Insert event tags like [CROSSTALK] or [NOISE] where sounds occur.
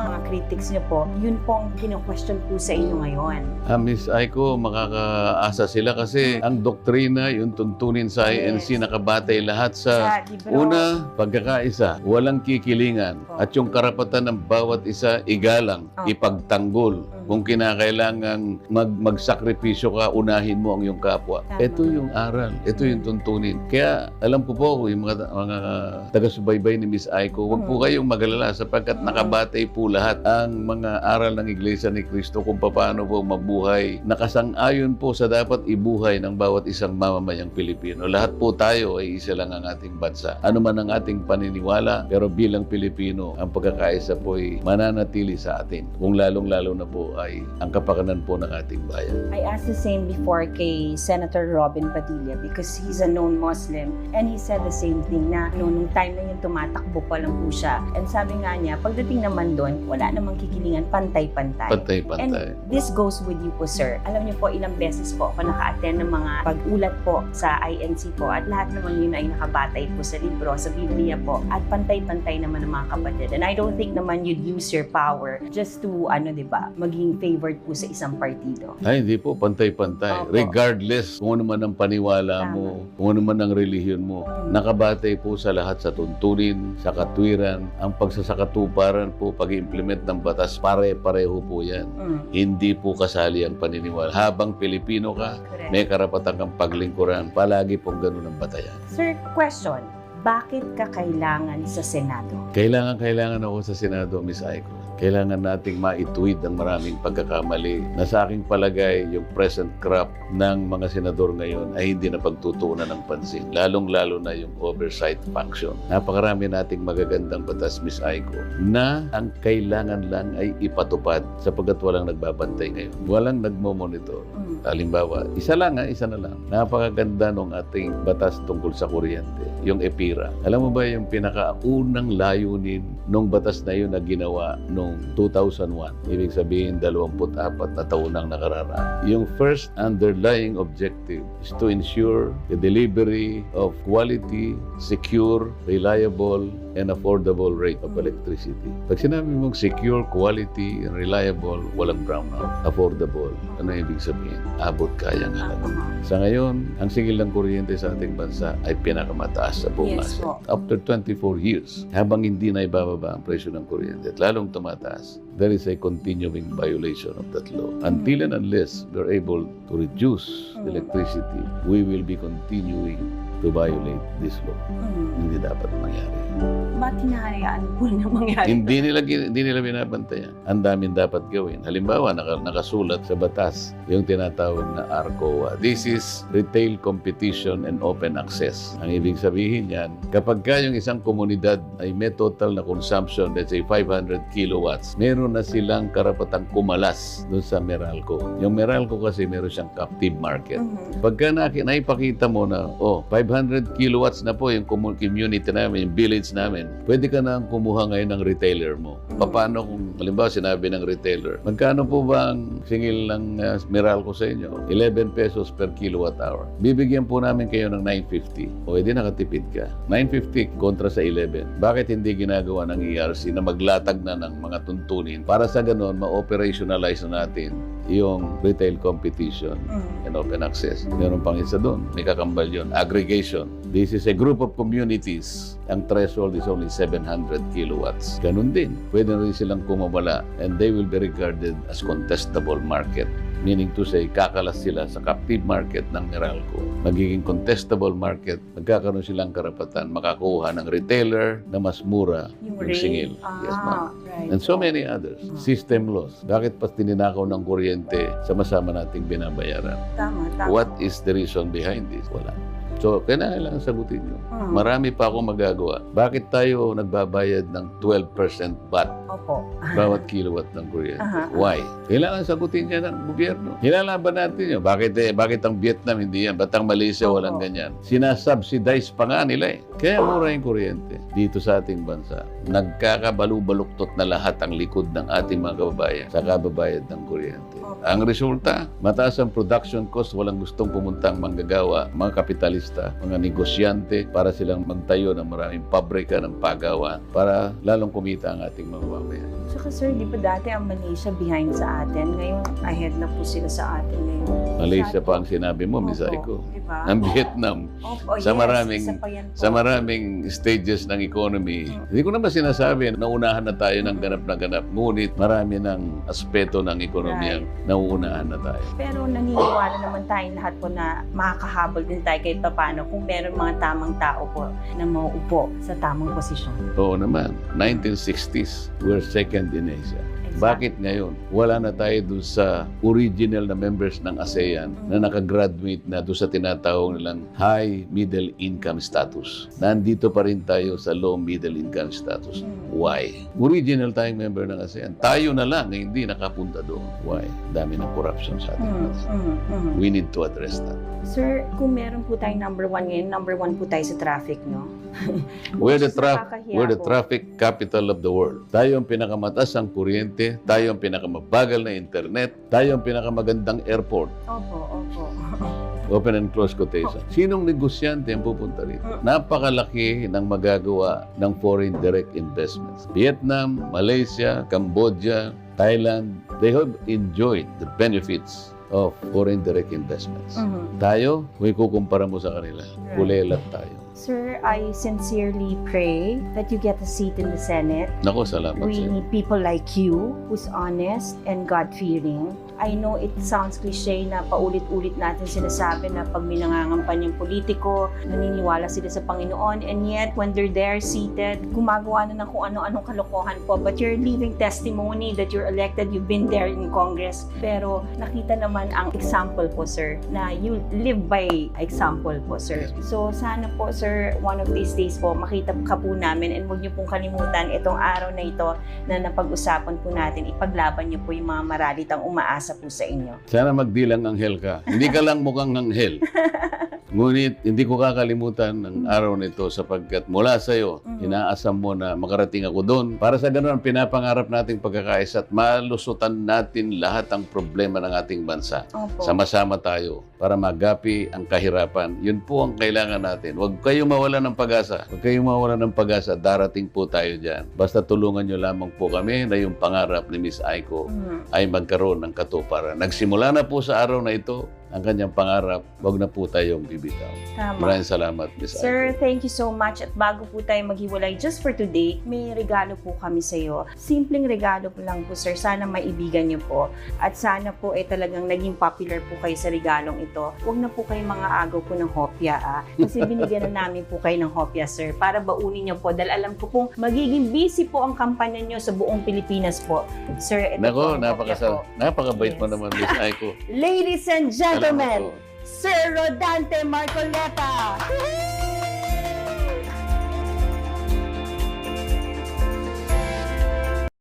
mga critics niyo po, yun po ang kino-question po sa inyo ngayon. Ah, Miss Aiko, makakaasa sila kasi ang doktrina, yung tuntunin sa INC, Yes. nakabatay lahat sa Sa. Una, pagkakaisa, walang kikilingan Opo. at yung karapatan ng bawat isa igalang, Opo. ipagtanggol. Mhm. Kung kinakailangan mag magsakripisyo ka, unahin mo ang iyong kapwa. Tama. Ito yung aral, ito yung tuntunin. Kaya alam ko po, yung mga, mga taga-subaybay ni Miss Aiko, huwag po Mhm. kayong magalala sapagkat Mhm. nakabatay po lahat ang mga aral ng Iglesia ni Cristo kung paano po mabuhay. Nakasang-ayon po sa dapat ibuhay ng bawat isang mamamayang Pilipino. Lahat po tayo ay isa lang ang ating bansa. Ano man ang ating paniniwala, pero bilang Pilipino, ang pagkakaisa po ay mananatili sa atin. Kung lalong-lalo na po ay ang kapakanan po ng ating bayan. I asked the same before kay Senator Robin Padilla because he's a known Muslim and he said the same thing na no, nung time na yun tumatakbo pa lang po siya. And sabi nga niya, pagdating naman doon, wala namang kikilingan, pantay-pantay. And Pantay-pantay. this goes with you po, sir. Alam niyo po, ilang beses po ako naka-attend ng mga pag-ulat po sa INC po at lahat naman yun ay nakabatay po sa libro, sa Biblia po at pantay-pantay naman ng mga kapatid. And I don't think naman you'd use your power just to, ano, di ba, maging favored po sa isang partido. Ay, hindi po, pantay-pantay. Opo. Regardless kung ano man ang paniwala Tama. mo, kung ano man ang relihiyon mo, Mm. nakabatay po sa lahat sa tuntunin, sa katwiran, ang pagsasakatuparan po, pag-implement ng batas, pare-pareho po yan. Mm, Hindi po kasali ang paniniwala. Habang Pilipino ka, correct. may karapatan kang paglingkuran. Palagi pong ganun ang batayan. Sir, question. Bakit ka kailangan sa Senado? Kailangan, kailangan ako sa Senado, Miss Aiko. Kailangan nating maituwid ang maraming pagkakamali na sa aking palagay yung present crop ng mga senador ngayon ay hindi na pagtutuunan ng pansin. Lalong-lalo na yung oversight function. Napakarami nating magagandang batas, Miss Aiko, na ang kailangan lang ay ipatupad sapagkat walang nagbabantay ngayon. Walang nagmo-monitor. Mm, Halimbawa, isa lang ha, isa na lang. Napakaganda nung ating batas tungkol sa kuryente, yung EPIRA. Alam mo ba yung pinakaunang layunin nung batas na yun na ginawa nung 2001? Ibig sabihin, 24 na taon nang nakararaan. Yung first underlying objective is to ensure the delivery of quality, secure, reliable, and affordable rate of electricity. Pag sinabi mong secure, quality, and reliable, walang brownout. Affordable. Ano ibig sabihin? Abot kaya nga lang. Sa ngayon, ang singil ng kuryente sa ating bansa ay pinakamataas sa buong Yes po. After 24 years, habang hindi na ibababa ang presyo ng kuryente at lalong tumataas, there is a continuing violation of that law. Until and unless we're able to reduce Mm. electricity, we will be continuing to violate this law. Mm. Hindi dapat mangyari. Ba't hinahayaan po na mangyari? Hindi nila hindi nila binabantayan. Ang daming dapat gawin. Halimbawa, naka, nakasulat sa batas yung tinatawag na ARCOA. This is Retail Competition and Open Access. Ang ibig sabihin yan, kapag ka yung isang komunidad ay may total na consumption, let's say 500 kilowatts, meron na silang karapatang kumalas doon sa Meralco. Yung Meralco kasi meron siyang captive market. Mhm. Pagka naki- naipakita mo na, oh, 500 kilowatts na po yung commu- community namin, yung village namin, pwede ka na kumuha ngayon ng retailer mo. Paano kung, halimbawa, sinabi ng retailer, magkano po ba ang singil ng uh, Meralco sa inyo? 11 pesos per kilowatt hour. Bibigyan po namin kayo ng 950. O, edi nakatipid ka. 950 kontra sa 11. Bakit hindi ginagawa ng ERC na maglatag na ng mga tuntunin para sa ganon, ma-operationalize na natin yung retail competition Mm. and open access. Meron pang isa doon, may kakambal yun, aggregation. This is a group of communities. Ang threshold is only 700 kilowatts. Ganun din. Pwede rin silang kumabala and they will be regarded as contestable market. Meaning to say, kakalas sila sa captive market ng Meralco. Magiging contestable market, magkakaroon silang karapatan makakuha ng retailer na mas mura Yung yung singil. Yes, ma'am. Right. And so many others. System laws. Bakit pa tininakaw ng kuryente sama-sama nating binabayaran? Tama, tama. What is the reason behind this? Wala. So, kailangan sagutin nyo. Mm. Marami pa akong magagawa. Bakit tayo nagbabayad ng 12% VAT Opo. bawat kilowatt ng kuryente? Aha. Why? Kailangan sagutin yan ng gobyerno. Nilalaban natin yun. Bakit, eh, bakit ang Vietnam hindi yan? Ba't ang Malaysia walang Oo. ganyan? Sinasubsidize pa nga nila eh. Kaya mura yung kuryente dito sa ating bansa. Nagkakabalubaluktot na lahat ang likod ng ating mga kababayan sa kababayad ng kuryente. Oo. Ang resulta, mataas ang production cost, walang gustong pumuntang manggagawa, mga kapitalista, mga negosyante, para silang magtayo ng maraming pabrika ng pagawa para lalong kumita ang ating mga mamamayan. Tsaka sir, di ba dati ang Malaysia behind sa atin? Ngayon, ahead na po sila sa atin ngayon. Malaysia pa ang sinabi mo, Miss Aiko. Di ba? Ang Vietnam, Opo, sa yes, maraming- isa pa yan po. sa maraming stages ng economy, Mm. hindi ko naman sinasabi na naunahan na tayo ng ganap na ganap. Ngunit marami ng aspeto ng ekonomiya nauunahan na tayo. Pero naniniwala naman tayong lahat po na makakahabol din tayo kahit paano kung meron mga tamang tao po na mauupo sa tamang posisyon. Oo naman, 1960s, we're second Scandinavia. Bakit ngayon? Wala na tayo doon sa original na members ng ASEAN na nakagraduate na doon sa tinatawag nilang high middle income status. Nandito pa rin tayo sa low middle income status. Why? Original tayong member ng ASEAN. Tayo na lang na hindi nakapunta doon. Why? Dami ng corruption sa ating Mm, bansa. mm, mm. We need to address that. Sir, kung meron po tayong number one ngayon, number one po tayo sa traffic, no? We're the, [LAUGHS] Which is tra- nakakahiya we're the traffic capital of the world. Tayo ang pinakamataas ang kuryente, tayo ang pinakamabagal na internet, tayo ang pinakamagandang airport. Opo, opo. Open and close quotation. Sinong negosyante ang pupunta rito? Napakalaki ng magagawa ng foreign direct investments. Vietnam, Malaysia, Cambodia, Thailand, they have enjoyed the benefits of foreign direct investments. Mhm. Tayo, kung ikukumpara mo sa kanila, kulelat tayo. Sir, I sincerely pray that you get a seat in the Senate. Nako, salamat We iyo. need people like you who's honest and God-fearing. I know it sounds cliche na paulit-ulit natin sinasabi na pag may nangangampanyang politiko, naniniwala sila sa Panginoon and yet when they're there seated, gumagawa na ng kung ano-anong kalokohan po. But you're leaving testimony that you're elected, you've been there in Congress. Pero nakita naman ang example po, sir, na you live by example po, sir. So sana po, sir, one of these days po, makita ka po namin and huwag niyo pong kalimutan itong araw na ito na napag-usapan po natin, ipaglaban niyo po yung mga maralitang umaasa po sa inyo. Sana magdilang anghel ka. Hindi ka lang mukhang anghel. [LAUGHS] Ngunit hindi ko kakalimutan ang araw nito sapagkat mula sa iyo, Mhm. inaasam mo na makarating ako doon. Para sa ganun, ang pinapangarap nating pagkakaisa at malusutan natin lahat ang problema ng ating bansa. Opo. Sama-sama tayo para magapi ang kahirapan. Yun po ang kailangan natin. Huwag kayong mawala ng pag-asa. Huwag kayong mawala ng pag-asa. Darating po tayo dyan. Basta tulungan nyo lamang po kami na yung pangarap ni Miss Aiko Mhm. ay magkaroon ng katuparan. Nagsimula na po sa araw na ito ang kanyang pangarap. Huwag na po tayong bibitaw. Tama. Maraming salamat, Miss Sir, Aiko. thank you so much. At bago po tayo maghiwalay, just for today, may regalo po kami sa iyo. Simpleng regalo po lang po, sir. Sana maibigan niyo po. At sana po ay talagang naging popular po kayo sa regalong ito. Huwag na po kayo mga agaw po ng hopya, ah. Kasi [LAUGHS] binigyan na namin po kayo ng hopya, sir. Para baunin niyo po. Dahil alam ko pong magiging busy po ang kampanya niyo sa buong Pilipinas po. Sir, ito po Nako, ang hopya napakasal. po. Napakabait mo Yes. naman, Miss Aiko. [LAUGHS] Ladies and Salamat gentlemen. Sir Rodante Marcoleta!